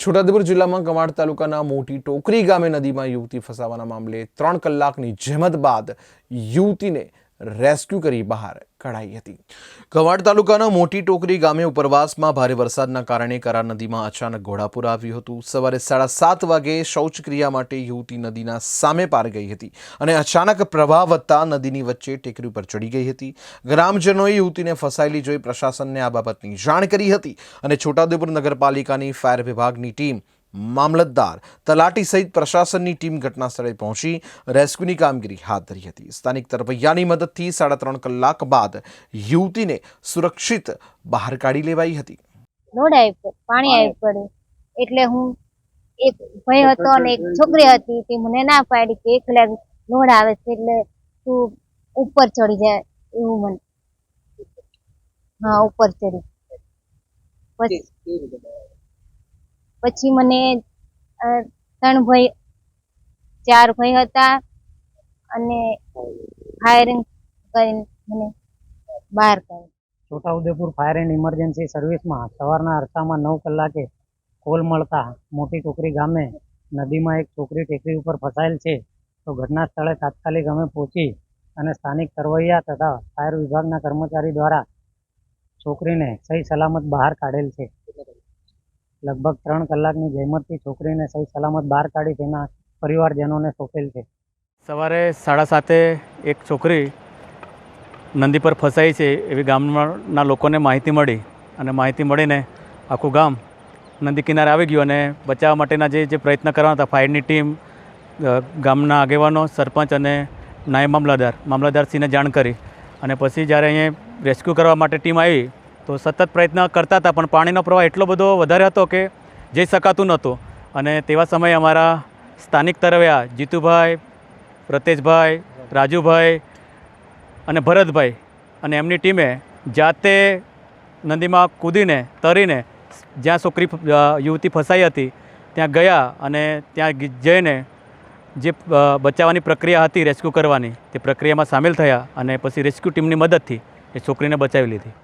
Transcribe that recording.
છોટાઉદેપુર જિલ્લામાં કમાડ તાલુકાના મોટી ટોકરી ગામે નદીમાં યુવતી ફસાવાના મામલે ત્રણ કલાકની જહેમત બાદ યુવતીને રેસ્ક્યુ કરી બહાર કઢાઈ હતી. કવાડ તાલુકાના મોટી ટોકરી ગામે ઉપરવાસમાં ભારે વરસાદના કારણે કરા નદીમાં અચાનક ઘોડાપુર આવ્યું હતું. સવારે સાડા સાત વાગે શૌચક્રિયા માટે યુવતી નદીના સામે પાર ગઈ હતી અને અચાનક પ્રવાહ વધતા નદીની વચ્ચે ટેકરી ઉપર ચડી ગઈ હતી. ગ્રામજનોએ યુવતીને ફસાયેલી જોઈ પ્રશાસનને આ બાબતની જાણ કરી હતી અને છોટાઉદેપુર નગરપાલિકાની ફાયર વિભાગની ટીમ મામલતદાર તલાટી સહિત પ્રશાસનની ટીમ ઘટના સ્થળે પહોંચી રેસ્ક્યુની કામગીરી હાથ ધરી હતી સ્થાનિક તરવૈયાની મદદથી સાડા ત્રણ કલાક બાદ યુવતીને સુરક્ષિત બહાર કાઢી લેવાઈ હતી લોડ આવી પડ- પાણી આવી પડ્યું. એટલે હું એક ભાઈ હતો અને એક છોકરી હતી તે મને ના પાડી કે એકલા લોડ આવે છે એટલે તું ઉપર ચડી જાય એવું મને. હા ઉપર ચડી. પછી પછી મને ત્રણ ભાઈ, ચાર ભાઈ હતા અને ફાયરિંગ કરીને મને બહાર કાઢી છોટાઉદેપુર ફાયર એન્ડ ઇમરજન્સી સર્વિસમાં સવારના અરસામાં નવ કલાકે કોલ મળતા મોટી ટોકરી ગામે નદીમાં એક છોકરી ટેકરી ઉપર ફસાયેલ છે. તો ઘટના સ્થળે તાત્કાલિક અમે પહોંચી અને સ્થાનિક તરવૈયા તથા ફાયર વિભાગના કર્મચારી દ્વારા છોકરીને સહી સલામત બહાર કાઢેલ છે. લગભગ ત્રણ કલાકની જહેમતથી છોકરીને સહી સલામત બહાર કાઢી તેના પરિવારજનોને સોંપેલ છે. સવારે સાડા સાતે એક છોકરી નદી પર ફસાઈ છે એવી ગામના લોકોને માહિતી મળી અને માહિતી મળીને આખું ગામ નદી કિનારે આવી ગયું અને બચાવવા માટેના જે જે પ્રયત્ન કરવાના હતા, ફાયરની ટીમ ગામના આગેવાનો, સરપંચ અને નાયબ મામલતદાર મામલતદારશ્રીને જાણ કરી અને પછી જ્યારે અહીંયા રેસ્ક્યુ કરવા માટે ટીમ આવી તો સતત પ્રયત્ન કરતા હતા, પણ પાણીનો પ્રવાહ એટલો બધો વધારે હતો કે જઈ શકાતું નહોતું. અને તેવા સમયે અમારા સ્થાનિક તરવ્યા જીતુભાઈ પ્રતેશભાઈ રાજુભાઈ અને ભરતભાઈ અને એમની ટીમે જાતે નદીમાં કૂદીને, તરીને જ્યાં છોકરી યુવતી ફસાઈ હતી, ત્યાં ગયા અને ત્યાં જઈને જે બચાવવાની પ્રક્રિયા હતી રેસ્ક્યુ કરવાની, તે પ્રક્રિયામાં સામેલ થયા અને પછી રેસ્ક્યુ ટીમની મદદથી એ છોકરીને બચાવી લીધી.